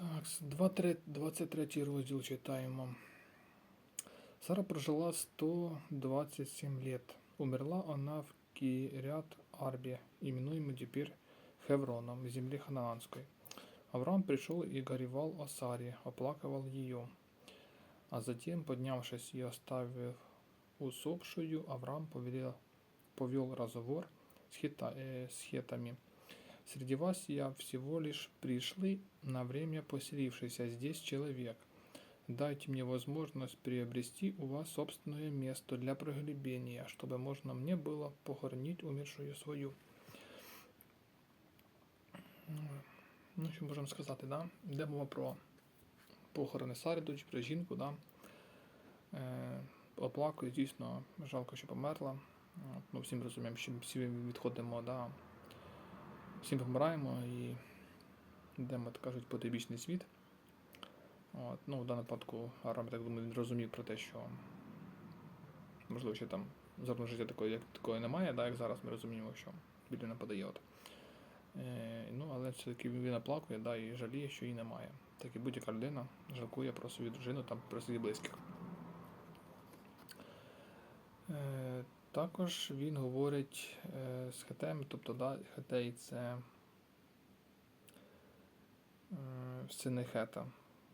Так, 23, 23 розділ читаємо. Сара прожила 127 лет. Умерла она в Кирят Арбе, именуемой теперь Хевроном, в земле ханаанской. Авраам пришел и горевал о Саре, оплакивал ее. А затем, поднявшись и оставив усопшую, Авраам повелел, повел разговор с, хита, э, с. Среди вас я всего лишь пришлый, на время поселившийся здесь человек. Дайте мне возможность приобрести у вас собственное место для проглядения, чтобы можно мне было похоронить умершую свою. Ну, що можемо сказати, да? Йде мова про похорони Сари, дочі, про жінку, да? Е, оплакує, дійсно, жалко, що померла. От, ну, всім розуміємо, що всі відходимо, да? Всім помираємо і йдемо, так кажуть, по бічний світ. От, ну, в даному випадку Арам, так думаю, він розумів про те, що можливо, ще там зорного життя такої, як такої немає, да, як зараз ми розуміємо, що біля не подає. От. Е, ну, але все-таки він оплакує да, і жаліє, що її немає. Так і будь-яка людина жалкує про свою дружину та про своїх близьких. Е, також він говорить е, з хетем, тобто да, хетей це е, сини хета.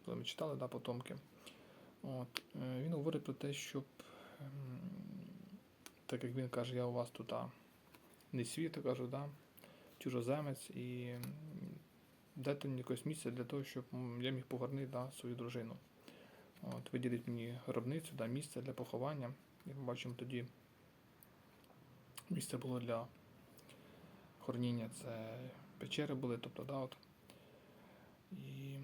Коли ми читали, да, потомки. От, е, він говорить про те, щоб, так як він каже, я у вас тут не світ, кажу, да, чужоземець, і дайте мені якесь місце для того, щоб я міг погорнити да, свою дружину. От, виділіть мені гробницю, да, місце для поховання. І ми бачимо тоді місце було для хороніння, це печери були, тобто, да, от. І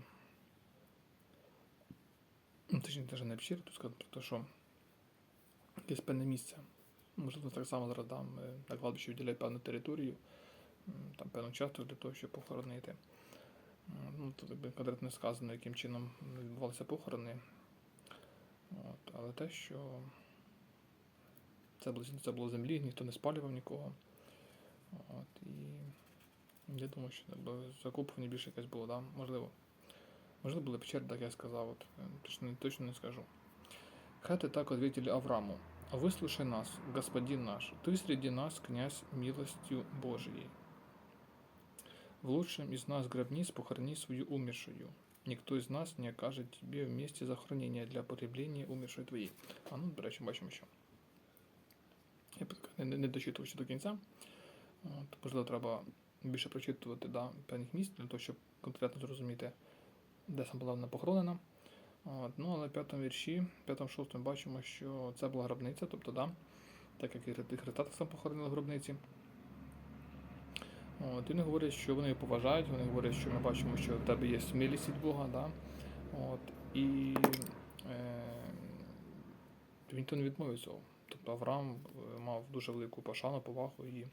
Ну, точніше, навіть не печери, тут сказати про те, що якесь певне місце. Можливо, так само зараз там на кладбищі виділяють певну територію, там певну частку для того, щоб похоронити. Ну, тут конкретно сказано, яким чином відбувалися похорони. От, але те, що це було, це було землі, ніхто не спалював нікого. От, і я думаю, що якби, закупування більше якесь було, да? можливо. Можливо, були печери, так я сказав, от, е, точно, точно не скажу. Хаты так ответили Аврааму, «Выслушай нас, господин наш, ты среди нас, князь, милостью Божией. В лучшем из нас гробниц похорони свою умершую. Никто из нас не окажет тебе вместе захоронения для потребления умершої твоей». А ну, до речі, бачимо, що. Я не, не дочитував ще до кінця. От, можливо, треба більше прочитувати да, певних місць для того, щоб конкретно зрозуміти, де сам була вона похоронена. От, ну, але в п'ятому вірші, п'ятому шостому бачимо, що це була гробниця, тобто, да, так як і Хри- Христа так само похоронили в гробниці. От, і вони говорять, що вони її поважають, вони говорять, що ми бачимо, що в тебе є смілість від Бога, да, от, і е, ніхто не відмовив цього. Тобто Авраам е, мав дуже велику пошану, повагу і е,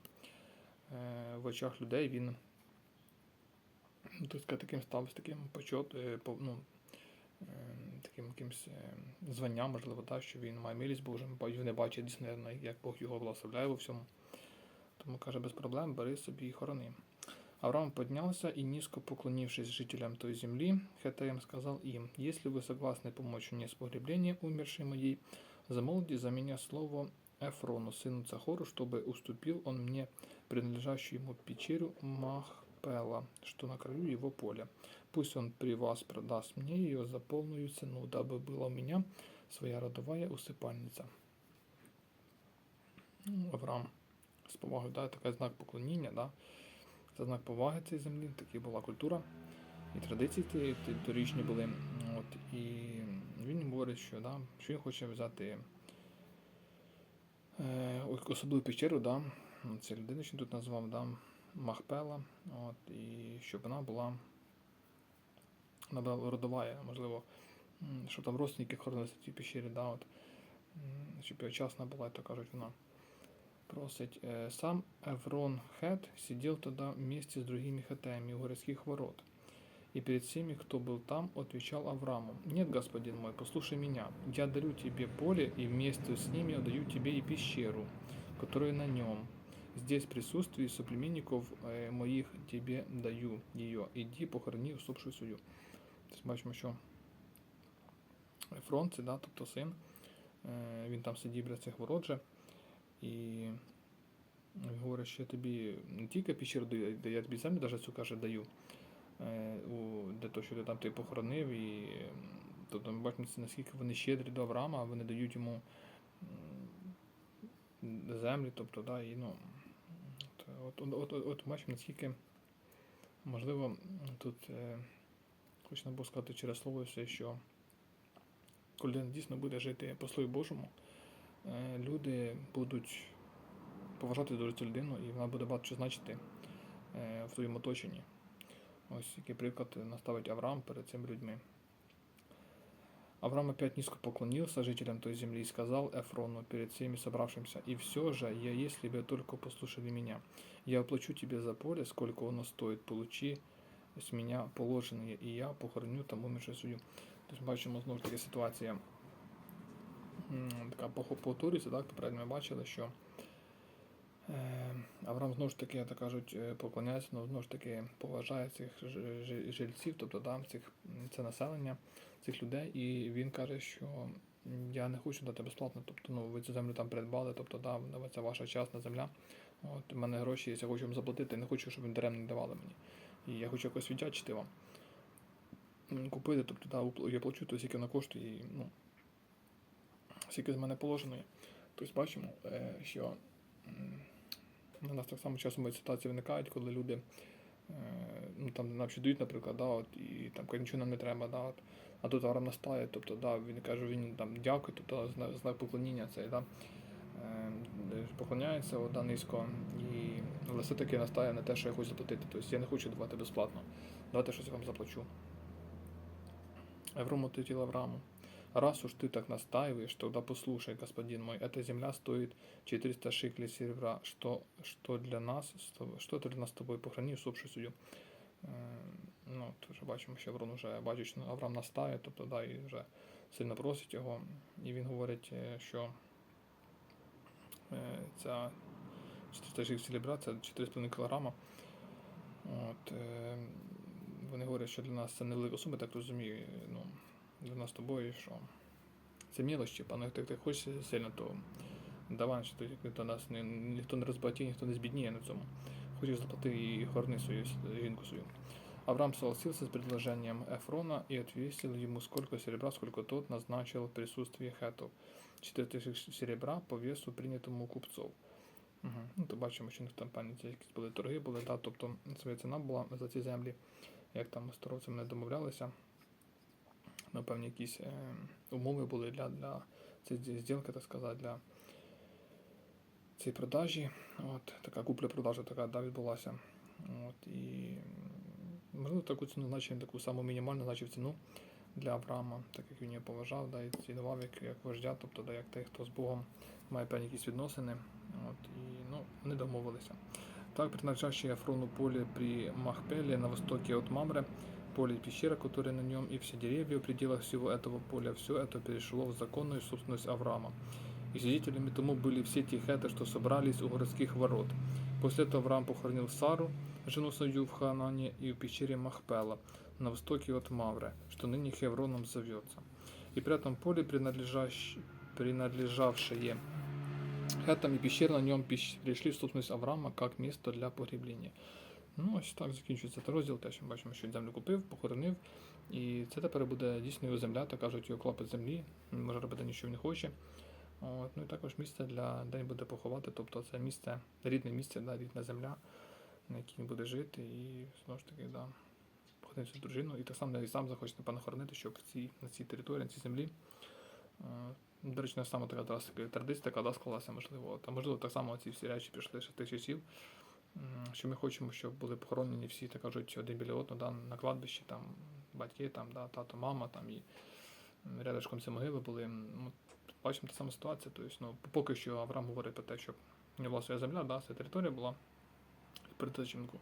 в очах людей він так таким став з таким почот, е, ну, таким якимсь е, званням, можливо, так, що він має милість Божу, вони бачать дійсно, як Бог його благословляє у всьому. Тому каже, без проблем бери собі і хорони. Авраам поднялся и, низко поклонившись жителям той земли, Хетаем сказал им, «Если вы согласны помочь мне с погреблением умершей моей, замолвите за меня слово Эфрону, сыну Цахору, чтобы уступил он мне принадлежащую ему печерю Махпела, что на краю его поля. Пусть он при вас продаст мне ее за полную цену, дабы была у меня своя родовая усипальниця». Ну, Авраам з повагою, да, такий знак поклоніння, да, це знак поваги цієї землі, така була культура і традиції ті, ті торічні були. От, і він говорить, що, да, що він хоче взяти е, особливу печеру, да, це людина, що тут назвав, да, Махпела, от, і щоб вона була, вона родова, можливо, щоб там родственники хоронилися в цій печері, да, от, щоб одночасно була, то кажуть, вона просить. э, Сам Эврон Хет сидел тогда вместе с другими хетаями у городских ворот. И перед всеми, кто был там, отвечал Аврааму, «Нет, господин мой, послушай меня. Я дарю тебе поле, и вместе с ними отдаю тебе и пещеру, которая на нем. Здесь в присутствии соплеменников э, моих тебе даю ее. Иди похорони усопшую свою». Тобто бачимо, що Ефрон, це, да, тобто син, е, він там сидів біля цих ворот же, і він говорить, що я тобі не тільки піщеру даю, де я тобі землю навіть цю каже даю, е, у, Для того, щоб ти там ти похоронив. І, тобто ми бачимо, наскільки вони щедрі до Авраама, вони дають йому землі, тобто, да, і, ну, от, от, от, от, от бачимо, наскільки можливо тут е, хочу було сказати через слово все, що коли людина дійсно буде жити по Слові Божому, е, люди будуть поважати дуже цю людину, і вона буде багато що значити е, в своєму оточенні. Ось який приклад наставить Авраам перед цими людьми. Авраам опять низко поклонился жителям той земли и сказал Эфрону перед всеми собравшимся, «И все же я, если бы только послушали меня, я оплачу тебе за поле, сколько оно стоит, получи с меня положенное, и я похороню там умершую свою». Тобто бачимо знову ж таки ситуація пох- повторюється, так, попередньо ми бачили, що Авраам знову ж таки, так кажуть, е, поклоняється, але знову ж таки поважає цих жильців, тобто да, цих, це населення, цих людей, і він каже, що я не хочу дати безплатно, тобто ну, ви цю землю там придбали, тобто да, це ваша частна земля. От, у мене гроші, є, я хочу вам заплатити, не хочу, щоб ви даремно давали мені. І я хочу якось віддячити вам. Купити, тобто да, я плачу, то скільки вона коштує, і, ну, скільки з мене положено є. Тобто бачимо, е, що у нас так само часом ситуації виникають, коли люди е, ну, там нам ще дають, наприклад, да, от, і там нічого нам не треба, да, от, а тут Авраам настає, тобто да, він каже, він там дякує, тобто знак, поклоніння цей, да, е, поклоняється от, да, низько, і, але все-таки настає на те, що я хочу заплатити. Тобто я не хочу давати безплатно, давайте щось я вам заплачу. Аврому ответил Аврааму, раз уж ты так настаиваешь, тогда послушай, господин мой, эта земля стоит 400 шиклей серебра, что, что для нас, с тобой- что это для нас с тобой, похорони усопшую суддю. Е, Ну, то вже бачимо, що Аврон вже бачить, що Авраам настає, тобто да, і вже сильно просить його. І він говорить, е, що е, ця 400 шиклей серебра, це 4,5 кілограма. От, е, вони говорять, що для нас це невелика сума, так розумію. Ну, для нас з тобою, що це мілощі, пане, ти, ти хочеш сильно, то давай, що ніхто нас не, ніхто не розбагатіє, ніхто не збідніє на цьому. Хочеш заплати і горни свою жінку свою. Авраам согласился с предложением Эфрона и отвесил ему сколько серебра, сколько тот назначил в присутствии хетов. 4000 серебра по весу, принятому у купцов. Угу. Ну, то бачимо, що у них там ці якісь були торги, були, да, тобто своя ціна була за ці землі, як там з торговцями не домовлялися. Певні якісь е, умови були для, для цієї зділки, так сказати, для цієї продажі. От, така купля-продажа така да, відбулася. От, і можливо таку ціну значив, таку саму мінімальну значив ціну для Авраама, так як він його поважав, да, і цінував як, як вождя, тобто да, як той, хто з Богом має певні якісь відносини. От, і ну, вони домовилися. Так, принадлежащее Афрону поле при Махпеле на востоке от Мамре, поле и пещера, которая на нем, и все деревья в пределах всего этого поля, все это перешло в законную собственность Авраама. И свидетелями тому были все те хеты, что собрались у городских ворот. После этого Авраам похоронил Сару, жену свою в Ханане и в пещере Махпела, на востоке от Мавре, что ныне Хевроном зовется. И при этом поле, принадлежащ... принадлежавшее Хетам і пещери на ньому піщ- прийшли в собственность Авраама як місто для погріблення. Ну, ось так закінчується цей розділ. Теж ми бачимо, що землю купив, похоронив. І це тепер буде дійсно його земля, так кажуть, його клапоть землі. Він може робити нічого не хоче. От, ну і також місце для де він буде поховати. Тобто це місце, рідне місце, да, рідна земля, на якій він буде жити. І знову ж таки, да, походити з дружиною. І так само і сам захоче, напевно, хоронити, щоб в цій, на цій території, на цій землі. е, до речі, не саме така традиція, така да, склалася, можливо. Та можливо, так само ці всі речі пішли ще тих часів. Що ми хочемо, щоб були похоронені всі, так кажуть, один біля одного, да, на кладбищі, там батьки, там, да, тато, мама, там і м, рядышком ці могили були. Ну, бачимо та сама ситуація. Тобто, ну, поки що Авраам говорить про те, щоб у нього була своя земля, да, своя територія була перед зачинку.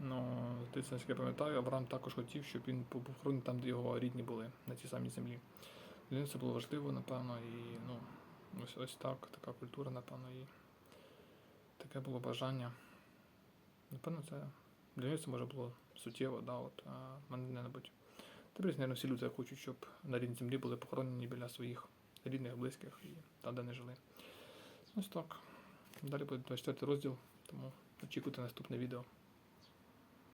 Ну, ти це я пам'ятаю, Авраам також хотів, щоб він був похоронений там, де його рідні були, на цій самій землі. Для нього це було важливо, напевно, і ну, ось, ось так, така культура, напевно, і таке було бажання. Напевно, це для нього це може було суттєво, да, от, а мене, небудь. Тепер, мабуть, всі люди хочуть, щоб на рідній землі були похоронені біля своїх рідних, близьких і там, де не жили. Ось так. Далі буде 24 розділ, тому очікуйте наступне відео.